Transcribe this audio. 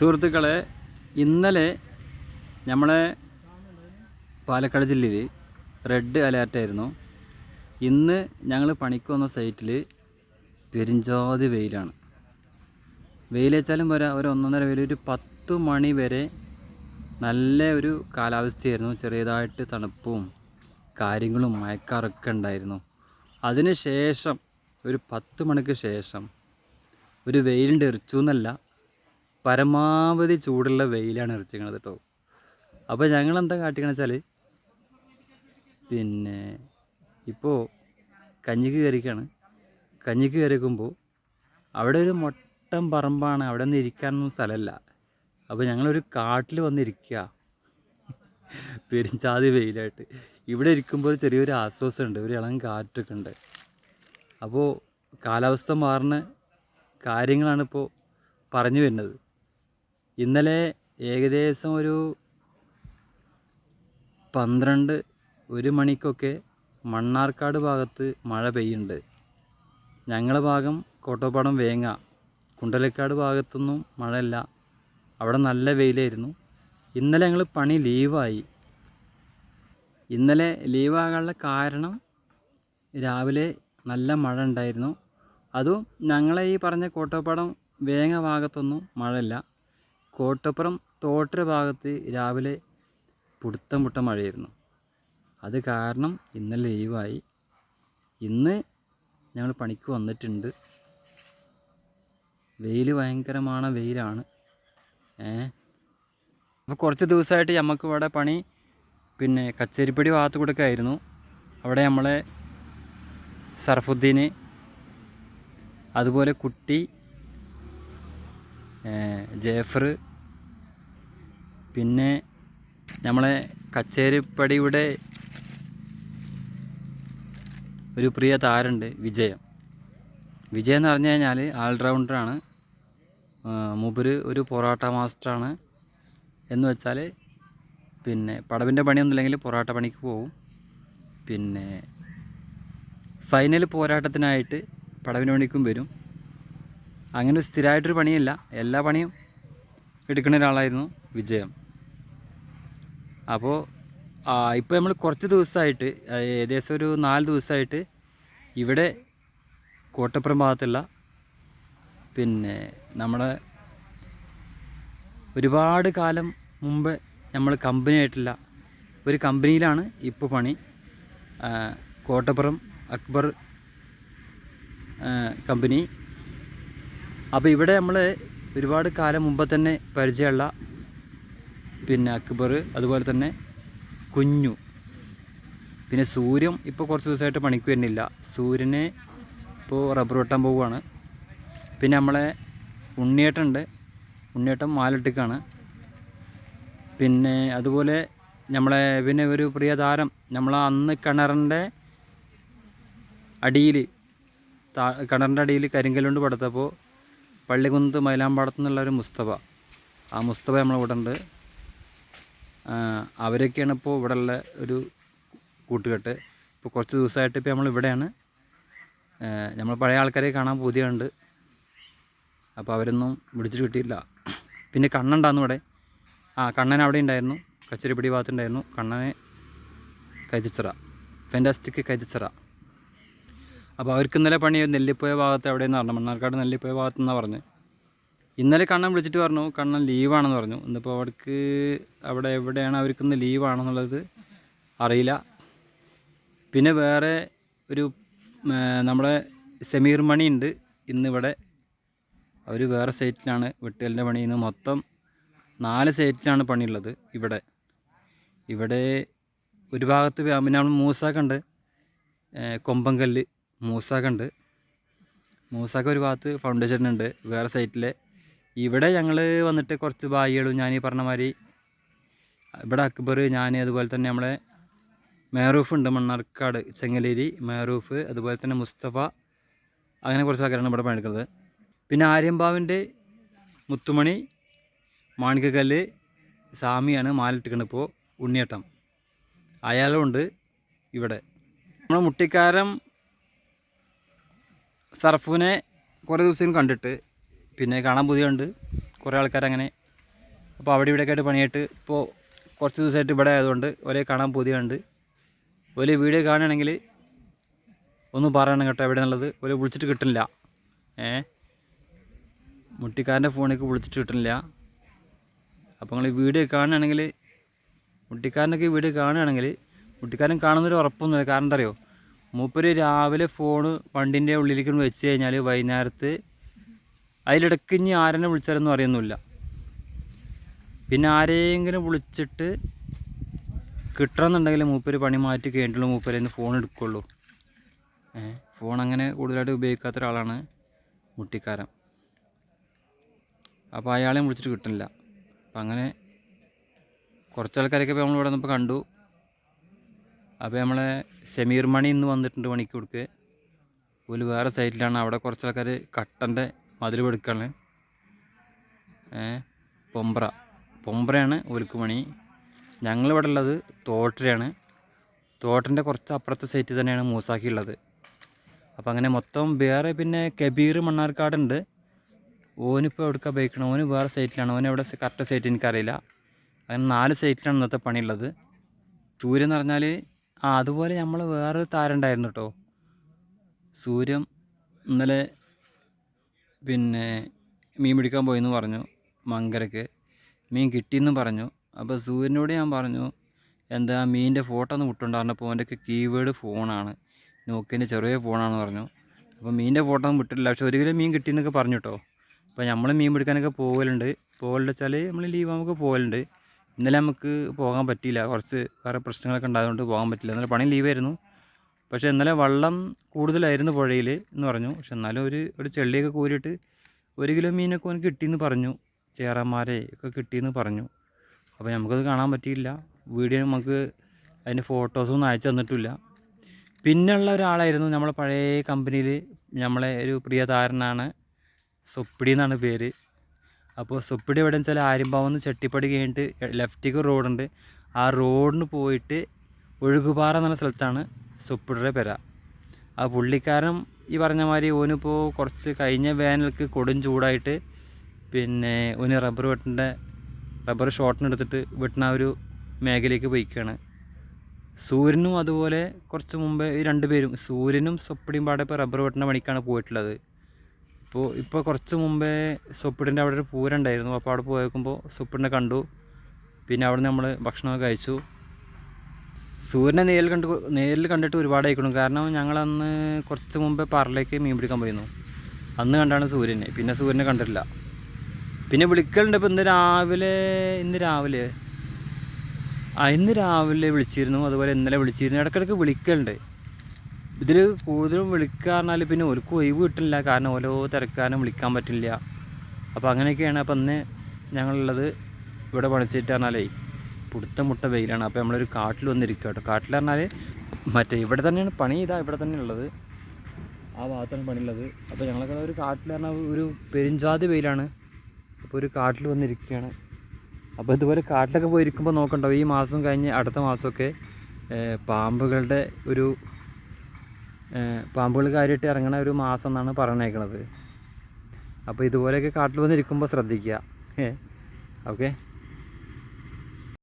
സുഹൃത്തുക്കളെ ഇന്നലെ നമ്മളെ പാലക്കാട് ജില്ലയിൽ റെഡ് അലേർട്ടായിരുന്നു ഇന്ന് ഞങ്ങൾ പണിക്ക് വന്ന സൈറ്റിൽ പെരിഞ്ചാതി വെയിലാണ്. വെയിലേച്ചാലും വരെ ഒരു ഒന്നൊന്നര വെയിൽ ഒരു പത്ത് മണി വരെ നല്ല ഒരു കാലാവസ്ഥയായിരുന്നു. ചെറിയതായിട്ട് തണുപ്പും കാര്യങ്ങളും മയക്കാറൊക്കെ ഉണ്ടായിരുന്നു. അതിന് ശേഷം ഒരു പത്ത് മണിക്ക് ശേഷം ഒരു വെയിലിന്റെ എറിച്ചു എന്നല്ല പരമാവധി ചൂടുള്ള വെയിലാണ് ഇറച്ചിക്കണത് കേട്ടോ അപ്പോൾ ഞങ്ങൾ എന്താ കാട്ടിക്കണ വെച്ചാൽ പിന്നെ ഇപ്പോൾ കഞ്ഞിക്ക് കയറിക്കാണ് കഞ്ഞിക്ക് കയറിക്കുമ്പോൾ അവിടെ ഒരു മൊട്ടം പറമ്പാണ് അവിടെ നിന്ന് ഇരിക്കാനൊന്നും സ്ഥലമല്ല അപ്പോൾ ഞങ്ങളൊരു കാട്ടിൽ വന്നിരിക്കുക പെരിഞ്ചാതി വെയിലായിട്ട്. ഇവിടെ ഇരിക്കുമ്പോൾ ചെറിയൊരു ആശ്വാസമുണ്ട് ഒരു ഇളം കാറ്റൊക്കെ ഉണ്ട്. അപ്പോൾ കാലാവസ്ഥ മാറുന്ന കാര്യങ്ങളാണ് ഇപ്പോൾ പറഞ്ഞു വരുന്നത്. ഇന്നലെ ഏകദേശം ഒരു പന്ത്രണ്ട് ഒരു മണിക്കൊക്കെ മണ്ണാർക്കാട് ഭാഗത്ത് മഴ പെയ്യുന്നുണ്ട്. ഞങ്ങളുടെ ഭാഗം കോട്ടോപ്പാടം വേങ്ങ കുണ്ടലക്കാട് ഭാഗത്തൊന്നും മഴയില്ല. അവിടെ നല്ല വെയിലായിരുന്നു. ഇന്നലെ ഞങ്ങൾ പണി ലീവായി. ഇന്നലെ ലീവാകാനുള്ള കാരണം രാവിലെ നല്ല മഴ ഉണ്ടായിരുന്നു. അതും ഞങ്ങളെ ഈ പറഞ്ഞ കോട്ടപ്പാടം വേങ്ങ ഭാഗത്തൊന്നും മഴയില്ല. കോട്ടപ്പുറം തോട്ടര ഭാഗത്ത് രാവിലെ പുടുത്തം പുട്ട മഴയായിരുന്നു. അത് കാരണം ഇന്നലെ ലീവായി. ഇന്ന് ഞങ്ങൾ പണിക്ക് വന്നിട്ടുണ്ട്. വെയിൽ ഭയങ്കരമാണ് വെയിലാണ്. ഏ? അപ്പോൾ കുറച്ച് ദിവസമായിട്ട് നമുക്ക് ഇവിടെ പണി പിന്നെ കച്ചേരിപ്പടി ഭാഗത്ത് കൊടുക്കായിരുന്നു അവിടെ നമ്മളെ സർഫുദ്ദീന് അതുപോലെ കുട്ടി ജേഫർ പിന്നെ നമ്മളെ കച്ചേരിപ്പടിയുടെ ഒരു പ്രിയ താരമുണ്ട് വിജയം. വിജയം എന്ന് പറഞ്ഞു കഴിഞ്ഞാൽ ആൾറൗണ്ടറാണ്. മുബര് ഒരു പൊറോട്ട മാസ്റ്ററാണ് എന്ന് വെച്ചാൽ പിന്നെ പടവിന്റെ പണിയൊന്നുമില്ലെങ്കിൽ പൊറോട്ട പണിക്ക് പോവും. പിന്നെ ഫൈനൽ പോരാട്ടത്തിനായിട്ട് പടവിന് പണിക്കും വരും. അങ്ങനെ സ്ഥിരമായിട്ടൊരു പണിയല്ല. എല്ലാ പണിയും എടുക്കുന്ന ഒരാളായിരുന്നു വിജയം. അപ്പോൾ ഇപ്പോൾ നമ്മൾ കുറച്ച് ദിവസമായിട്ട് ഏകദേശം ഒരു നാല് ദിവസമായിട്ട് ഇവിടെ കോട്ടപ്പുറം ഭാഗത്തുള്ള പിന്നെ നമ്മളെ ഒരുപാട് കാലം മുമ്പ് നമ്മൾ കമ്പനി ആയിട്ടുള്ള ഒരു കമ്പനിയിലാണ് ഇപ്പോൾ പണി. കോട്ടപ്പുറം അക്ബർ കമ്പനി അപ്പോൾ ഇവിടെ നമ്മൾ ഒരുപാട് കാലം മുമ്പ് തന്നെ പരിചയമുള്ള പിന്നെ അക്ബർ അതുപോലെ തന്നെ കുഞ്ഞു. പിന്നെ സൂര്യൻ ഇപ്പോൾ കുറച്ച് ദിവസമായിട്ട് പണിക്ക് വരുന്നില്ല. സൂര്യനെ ഇപ്പോൾ റബ്ബർ വെട്ടാൻ പോവുകയാണ്. പിന്നെ നമ്മളെ ഉണ്ണിയേട്ടുണ്ട് ഉണ്ണിയേട്ടൻ മാലിട്ടിക്കാണ്. പിന്നെ അതുപോലെ നമ്മളെ പിന്നെ ഒരു പ്രിയ താരം നമ്മളെ അന്ന് കിണറിന്റെ അടിയിൽ കിണറിന്റെ അടിയിൽ കരിങ്കല്ലുണ്ട് പടുത്തപ്പോൾ പള്ളികുന്നത്ത് മൈലാമ്പാടത്തു നിന്നുള്ള ഒരു മുസ്തഫ. ആ മുസ്തഫ നമ്മളെ ഇവിടെ ഉണ്ട് അവരൊക്കെയാണ് ഇപ്പോൾ ഇവിടെ ഉള്ള ഒരു കൂട്ടുകെട്ട്. ഇപ്പോൾ കുറച്ച് ദിവസമായിട്ട് ഇപ്പോൾ നമ്മൾ ഇവിടെയാണ്. നമ്മൾ പഴയ ആൾക്കാരെ കാണാൻ പുതിയുണ്ട്. അപ്പോൾ അവരൊന്നും വിളിച്ചിട്ട് കിട്ടിയില്ല പിന്നെ കണ്ണുണ്ടായിരുന്നു ഇവിടെ. ആ കണ്ണൻ അവിടെ ഉണ്ടായിരുന്നു. കച്ചേരിപ്പടി ഭാഗത്തുണ്ടായിരുന്നു കണ്ണനെ കൈതിച്ചിറ ഫെന്റാസ്റ്റിക് കൈതിച്ചിറ അപ്പോൾ അവർക്ക് ഇന്നലെ പണി നെല്ലിപ്പോയ ഭാഗത്ത് എവിടെയെന്ന് പറഞ്ഞു മണ്ണാർക്കാട് നെല്ലിപ്പോയ ഭാഗത്തെന്നാണ് പറഞ്ഞ്. ഇന്നലെ കണ്ണൻ വിളിച്ചിട്ട് പറഞ്ഞു കണ്ണൻ ലീവാണെന്ന് പറഞ്ഞു. ഇന്നിപ്പോൾ അവർക്ക് അവിടെ എവിടെയാണ് അവർക്ക് ഇന്ന് ലീവാണെന്നുള്ളത് അറിയില്ല. പിന്നെ വേറെ ഒരു നമ്മുടെ സമീർ മണി ഉണ്ട് ഇന്നിവിടെ. അവർ വേറെ സൈറ്റിലാണ് വെട്ടുകലിന്റെ പണി. ഇന്ന് മൊത്തം നാല് സൈറ്റിലാണ് പണിയുള്ളത് ഇവിടെ. ഇവിടെ ഒരു ഭാഗത്ത് പിന്നെ നമ്മൾ മൂസാക്കുണ്ട് കൊമ്പങ്കല്ല് മൂസാക്കുണ്ട് മൂസാക്ക ഒരു ഭാഗത്ത് ഫൗണ്ടേഷൻ ഉണ്ട് വേറെ സൈറ്റിൽ ഇവിടെ ഞങ്ങൾ വന്നിട്ട് കുറച്ച് ബായികളും ഞാൻ ഈ പറഞ്ഞ മാതിരി ഇവിടെ അക്ബർ ഞാൻ അതുപോലെ തന്നെ നമ്മളെ മേറൂഫ് ഉണ്ട് മണ്ണാർക്കാട് ചെങ്ങലേരി മേറൂഫ് അതുപോലെ തന്നെ മുസ്തഫ അങ്ങനെ കുറച്ച് ആൾക്കാരാണ് ഇവിടെ പണിയെടുക്കുന്നത്. പിന്നെ ആര്യമ്പാവിന്റെ മുത്തുമണി മാണിക്കക്കല്ല് സാമിയാണ് മാലിട്ടിക്കുന്നത് ഇപ്പോൾ ഉണ്ണിയേട്ടം. അയാളുണ്ട് ഇവിടെ. നമ്മുടെ മുട്ടിക്കാരം സർഫുവിനെ കുറേ ദിവസം കണ്ടിട്ട് പിന്നെ കാണാൻ പുതിയുണ്ട് കുറേ ആൾക്കാർ അങ്ങനെ അപ്പോൾ അവിടെ ഇവിടെയൊക്കെ ആയിട്ട് പണിയായിട്ട് ഇപ്പോൾ കുറച്ച് ദിവസമായിട്ട് ഇവിടെ ആയതുകൊണ്ട് ഒരേ കാണാൻ പുതിയുണ്ട് ഒരു വീഡിയോ കാണുകയാണെങ്കിൽ ഒന്ന് പറയണം കേട്ടോ എവിടെ എന്നുള്ളത് ഒരു വിളിച്ചിട്ട് കിട്ടുന്നില്ല. ഏ? മുട്ടിക്കാരന്റെ ഫോണിലേക്ക് വിളിച്ചിട്ട് കിട്ടുന്നില്ല. അപ്പോൾ നിങ്ങൾ വീഡിയോ കാണുകയാണെങ്കിൽ മുട്ടിക്കാരനൊക്കെ വീഡിയോ കാണുകയാണെങ്കിൽ മുട്ടിക്കാരൻ കാണുന്നൊരു ഉറപ്പൊന്നുമില്ല. കാരണം എന്താ അറിയോ? മൂപ്പര് രാവിലെ ഫോണ് വണ്ടിന്റെ ഉള്ളിലേക്ക് വെച്ച് കഴിഞ്ഞാൽ വൈകുന്നേരത്ത് അതിലിടയ്ക്ക് ഇനി ആരെന്നെ വിളിച്ചാലൊന്നും അറിയുന്നില്ല പിന്നെ ആരെങ്കിലും വിളിച്ചിട്ട് കിട്ടണമെന്നുണ്ടെങ്കിൽ മൂപ്പര് പണി മാറ്റി കഴിഞ്ഞിട്ടുള്ള മൂപ്പര് ഫോൺ എടുക്കുള്ളൂ. ഫോൺ അങ്ങനെ കൂടുതലായിട്ട് ഉപയോഗിക്കാത്ത ഒരാളാണ് മുട്ടിക്കാരൻ. അപ്പോൾ അയാളെയും വിളിച്ചിട്ട് കിട്ടുന്നില്ല. അപ്പം അങ്ങനെ കുറച്ച് ആൾക്കാരൊക്കെ ഇപ്പോൾ നമ്മളിവിടെ നിന്നിപ്പോൾ കണ്ടു. അപ്പോൾ നമ്മളെ സെമീർ മണി ഇന്ന് വന്നിട്ടുണ്ട് പണിക്ക് കൊടുക്കുക ഒരു വേറെ സൈറ്റിലാണ് അവിടെ കുറച്ച് ആൾക്കാർ കട്ടന്റെ മതിൽ പെടുക്കാണ് പൊമ്പ്ര പൊമ്പ്രയാണ് ഒരുക്ക് പണി ഞങ്ങളിവിടെ ഉള്ളത് തോട്ടരയാണ്. തോട്ടന്റെ കുറച്ച് അപ്പുറത്തെ സൈറ്റിൽ തന്നെയാണ് മൂസാക്കി ഉള്ളത്. അപ്പോൾ അങ്ങനെ മൊത്തം വേറെ പിന്നെ കബീർ മണ്ണാർക്കാടുണ്ട് ഓനിപ്പോൾ എവിടേക്കാണ് ബൈക്കണം ഓന് വേറെ സൈറ്റിലാണ് ഓൻ എവിടെ കറക്റ്റ് സൈറ്റ് എനിക്കറിയില്ല. അങ്ങനെ നാല് സൈറ്റിലാണ് ഇന്നത്തെ പണിയുള്ളത് സൂര്യൻ എന്ന് പറഞ്ഞാൽ ആ അതുപോലെ നമ്മൾ വേറൊരു താരം ഉണ്ടായിരുന്നു കേട്ടോ സൂര്യൻ ഇന്നലെ പിന്നെ മീൻ പിടിക്കാൻ പോയെന്ന് പറഞ്ഞു മങ്കരക്ക്. മീൻ കിട്ടിയെന്നും പറഞ്ഞു. അപ്പോൾ സൂര്യനോട് ഞാൻ പറഞ്ഞു എന്താ മീനിന്റെ ഫോട്ടോ ഒന്ന് വിട്ടുണ്ടായിരുന്നപ്പോൾ അവന്റെയൊക്കെ കീവേഡ് ഫോണാണ്. നോക്കിയതിന്റെ ചെറിയ ഫോണാണെന്ന് പറഞ്ഞു. അപ്പോൾ മീനിന്റെ ഫോട്ടോ ഒന്നും വിട്ടിട്ടില്ല. പക്ഷെ ഒരു മീൻ കിട്ടിയെന്നൊക്കെ പറഞ്ഞു കേട്ടോ. അപ്പോൾ നമ്മൾ മീൻ പിടിക്കാനൊക്കെ പോകലുണ്ട് പോകലുണ്ട് വെച്ചാൽ നമ്മൾ ലീവ് നമുക്ക് പോകലുണ്ട് ഇന്നലെ നമുക്ക് പോകാൻ പറ്റിയില്ല. കുറച്ച് വേറെ പ്രശ്നങ്ങളൊക്കെ ഉണ്ടായതുകൊണ്ട് പോകാൻ പറ്റില്ല ഇന്നലെ പണി ലീവായിരുന്നു. പക്ഷേ ഇന്നലെ വള്ളം കൂടുതലായിരുന്നു പുഴയിൽ എന്ന് പറഞ്ഞു. പക്ഷെ എന്നാലും ഒരു ഒരു ചെള്ളിയൊക്കെ കോരിയിട്ട് ഒരു കിലോ മീനൊക്കെ അവന് കിട്ടിയെന്ന് പറഞ്ഞു. ചേറാന്മാരെ ഒക്കെ കിട്ടിയെന്ന് പറഞ്ഞു. അപ്പോൾ നമുക്കത് കാണാൻ പറ്റിയില്ല. വീഡിയോ നമുക്ക് അതിന്റെ ഫോട്ടോസൊന്നും അയച്ചു തന്നിട്ടില്ല. പിന്നെയുള്ള ഒരാളായിരുന്നു നമ്മളെ പഴയ കമ്പനിയിൽ നമ്മളെ ഒരു പ്രിയ താരനാണ് സൊപ്പിടി എന്നാണ് പേര്. അപ്പോൾ സൊപ്പിടി എവിടെ വെച്ചാൽ ആര്യമ്പാവുന്ന ചെട്ടിപ്പടി കഴിഞ്ഞിട്ട് ലെഫ്റ്റിക്ക് റോഡുണ്ട് ആ റോഡിന് പോയിട്ട് ഒഴുകുപാറ എന്ന സ്ഥലത്താണ് സൊപ്പിടിയുടെ പെര. ആ പുള്ളിക്കാരൻ ഈ പറഞ്ഞ മാതിരി ഓനിപ്പോൾ കുറച്ച് കഴിഞ്ഞ വേനൽക്ക് കൊടും ചൂടായിട്ട് പിന്നെ ഓന് റബ്ബർ വെട്ടിന്റെ റബ്ബർ ഷോട്ടിനെടുത്തിട്ട് വെട്ടുന്ന ആ ഒരു മേഖലയ്ക്ക് പോയിക്കുകയാണ് സൂര്യനും അതുപോലെ കുറച്ച് മുമ്പേ ഈ രണ്ട് പേരും സൂര്യനും സ്വപ്പിടിയും പാടെ ഇപ്പോൾ റബ്ബർ വെട്ടുന്ന പണിക്കാണ് പോയിട്ടുള്ളത്. ഇപ്പോൾ ഇപ്പോൾ കുറച്ച് മുമ്പേ സ്വപ്പിടിന്റെ അവിടെ ഒരു പൂരം ഉണ്ടായിരുന്നു. അപ്പോൾ അവിടെ പോയേക്കുമ്പോൾ സ്വപ്പിടിനെ കണ്ടു. പിന്നെ അവിടെ നമ്മൾ ഭക്ഷണമൊക്കെ കഴിച്ചു. സൂര്യനെ നേരിൽ കണ്ട് നേരിൽ കണ്ടിട്ട് ഒരുപാട് അയക്കണം കാരണം ഞങ്ങളന്ന് കുറച്ച് മുമ്പേ പറലേക്ക് മീൻ പിടിക്കാൻ പോയിരുന്നു. അന്ന് കണ്ടാണ് സൂര്യനെ. പിന്നെ സൂര്യനെ കണ്ടിട്ടില്ല. പിന്നെ വിളിക്കലുണ്ട് ഇപ്പോൾ ഇന്ന് രാവിലെ ഇന്ന് രാവിലെ. ആ ഇന്ന് രാവിലെ വിളിച്ചിരുന്നു. അതുപോലെ ഇന്നലെ വിളിച്ചിരുന്നു. ഇടയ്ക്കിടയ്ക്ക് വിളിക്കലുണ്ട്. ഇതിൽ കൂടുതലും വിളിക്കുക പറഞ്ഞാൽ പിന്നെ ഒരു ഒഴിവ് കിട്ടില്ല കാരണം ഓരോ തിരക്കാനും വിളിക്കാൻ പറ്റില്ല. അപ്പോൾ അങ്ങനെയൊക്കെയാണ്. അപ്പം അന്ന് ഞങ്ങളുള്ളത് ഇവിടെ പണിച്ചിട്ട് പറഞ്ഞാലേ പുടുത്ത മുട്ട വെയിലാണ്. അപ്പോൾ നമ്മളൊരു കാട്ടിൽ വന്നിരിക്കുക കേട്ടോ. കാട്ടിൽ പറഞ്ഞാൽ മറ്റേ ഇവിടെ തന്നെയാണ് പണി. ഇതാ ഇവിടെ തന്നെയുള്ളത്. ആ ഭാഗത്താണ് പണിയുള്ളത്. അപ്പോൾ ഞങ്ങളൊക്കെ ഒരു കാട്ടിൽ പറഞ്ഞാൽ ഒരു പെരിഞ്ചാതി വെയിലാണ്. അപ്പോൾ ഒരു കാട്ടിൽ വന്നിരിക്കുകയാണ്. അപ്പോൾ ഇതുപോലെ കാട്ടിലൊക്കെ പോയിരിക്കുമ്പോൾ നോക്കണ്ടോ? ഈ മാസം കഴിഞ്ഞ് അടുത്ത മാസമൊക്കെ പാമ്പുകളുടെ ഒരു പാമ്പുകൾ കാര്യമായിട്ട് ഇറങ്ങണ ഒരു മാസം എന്നാണ് പറഞ്ഞേക്കണത്. അപ്പോൾ ഇതുപോലെയൊക്കെ കാട്ടിൽ വന്നിരിക്കുമ്പോൾ ശ്രദ്ധിക്കുക. ഓക്കെ?